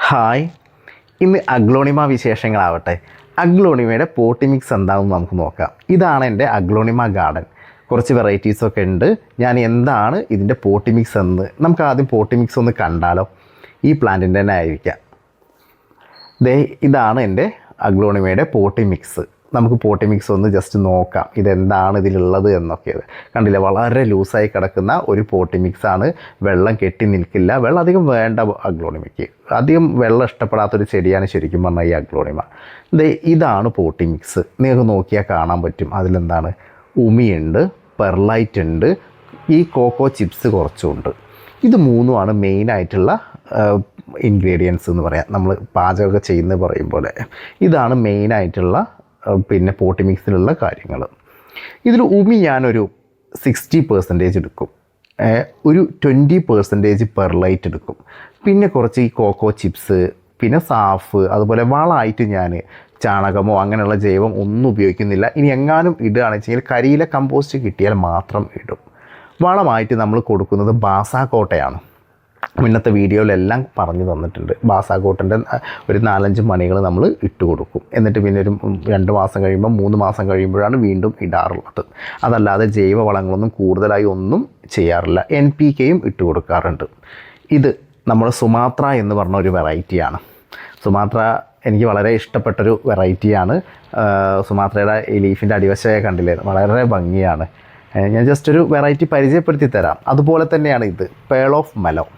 Hi. ഇന്ന് aglaonema വിശേഷങ്ങളാവട്ടെ. അഗ്ലോണിമയുടെ പോട്ടി mix എന്താണെന്ന് നമുക്ക് നോക്കാം. ഇതാണ് എന്റെ അഗ്ലോണിമ ഗാർഡൻ. കുറച്ച് വെറൈറ്റീസൊക്കെ ഉണ്ട്. ഞാൻ എന്താണ് ഇതിന്റെ പോട്ടി മിക്സ് എന്ന്? നമുക്ക് ആദ്യം പോട്ടി മിക്സ് ഒന്ന് കണ്ടാലോ? ഈ പ്ലാന്റിന്റെ തന്നെ ആയിരിക്കാം. ദേ ഇതാണ് എന്റെ അഗ്ലോണിമയുടെ പോട്ടി മിക്സ്. നമുക്ക് പോട്ടി മിക്സ് ഒന്ന് ജസ്റ്റ് നോക്കാം. ഇതെന്താണ് ഇതിലുള്ളത് എന്നൊക്കെ കണ്ടില്ല? വളരെ ലൂസായി കിടക്കുന്ന ഒരു പോട്ടി ആണ്. വെള്ളം കെട്ടി നിൽക്കില്ല. വെള്ളം അധികം വേണ്ട അഗ്ലോണിമയ്ക്ക്. അധികം വെള്ളം ഇഷ്ടപ്പെടാത്തൊരു ചെടിയാണ് ശരിക്കും പറഞ്ഞാൽ ഈ അഗ്ലോണിമ. ഇതാണ് പോട്ടി മിക്സ്. നിങ്ങൾക്ക് നോക്കിയാൽ കാണാൻ പറ്റും. അതിലെന്താണ്? ഉമിയുണ്ട് പെർലൈറ്റ് ഉണ്ട് ഈ കോക്കോ ചിപ്സ് കുറച്ചുണ്ട്. ഇത് മൂന്നുമാണ് മെയിനായിട്ടുള്ള ഇൻഗ്രീഡിയൻസ് എന്ന് പറയാം. നമ്മൾ പാചകമൊക്കെ ചെയ്യുന്നത് പറയും പോലെ ഇതാണ് മെയിനായിട്ടുള്ള പിന്നെ പോട്ടി മിക്സിലുള്ള കാര്യങ്ങൾ ഇതിൽ ഉമി ഞാനൊരു സിക്സ്റ്റി പെർസെന്റേജ് എടുക്കും. ഒരു ട്വന്റി പെർസെന്റേജ് പെർലൈറ്റ് എടുക്കും. പിന്നെ കുറച്ച് ഈ കോക്കോ ചിപ്സ് പിന്നെ സാഫ് അതുപോലെ വളമായിട്ട് ഞാൻ ചാണകമോ അങ്ങനെയുള്ള ജൈവം ഒന്നും ഉപയോഗിക്കുന്നില്ല. ഇനി എങ്ങാനും ഇടുകയാണെന്ന് വെച്ചെങ്കിൽ കരിയിലെ കമ്പോസ്റ്റ് കിട്ടിയാൽ മാത്രം ഇടും. വളമായിട്ട് നമ്മൾ കൊടുക്കുന്നത് ബാസാക്കോട്ടയാണ് മുന്നത്തെ വീഡിയോയിലെല്ലാം പറഞ്ഞു തന്നിട്ടുണ്ട്. ബാസാക്കോട്ടിന്റെ ഒരു നാലഞ്ച് മണികൾ നമ്മൾ ഇട്ട് കൊടുക്കും. എന്നിട്ട് പിന്നെ ഒരു രണ്ട് മാസം കഴിയുമ്പോൾ മൂന്ന് മാസം കഴിയുമ്പോഴാണ് വീണ്ടും ഇടാറുള്ളത്. അതല്ലാതെ ജൈവ വളങ്ങളൊന്നും കൂടുതലായി ഒന്നും ചെയ്യാറില്ല. എൻ പി കെയും ഇട്ട് കൊടുക്കാറുണ്ട്. ഇത് നമ്മൾ സുമാത്ര എന്ന് പറഞ്ഞ ഒരു വെറൈറ്റിയാണ്. സുമാത്ര എനിക്ക് വളരെ ഇഷ്ടപ്പെട്ടൊരു വെറൈറ്റിയാണ്. സുമാത്രയുടെ ഈ ലീഫിന്റെ അടിവശയെ കണ്ടില്ലേ? വളരെ ഭംഗിയാണ്. ഞാൻ ജസ്റ്റ് ഒരു വെറൈറ്റി പരിചയപ്പെടുത്തി തരാം. അതുപോലെ തന്നെയാണ് ഇത്. പേൾ ഓഫ് മലോ.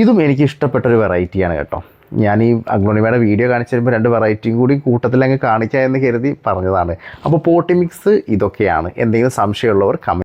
ഇതും എനിക്ക് ഇഷ്ടപ്പെട്ടൊരു വെറൈറ്റിയാണ് കേട്ടോ. ഞാൻ ഈ അഗ്ലോണിമയുടെ വീഡിയോ കാണിച്ചു തരുമ്പോൾ രണ്ട് വെറൈറ്റിയും കൂടി കൂട്ടത്തിൽ അങ്ങ് കാണിക്കാം എന്ന് കരുതി പറഞ്ഞതാണ്. അപ്പോൾ പോട്ടി മിക്സ് ഇതൊക്കെയാണ്. എന്തെങ്കിലും സംശയമുള്ളവർ കമന്റ്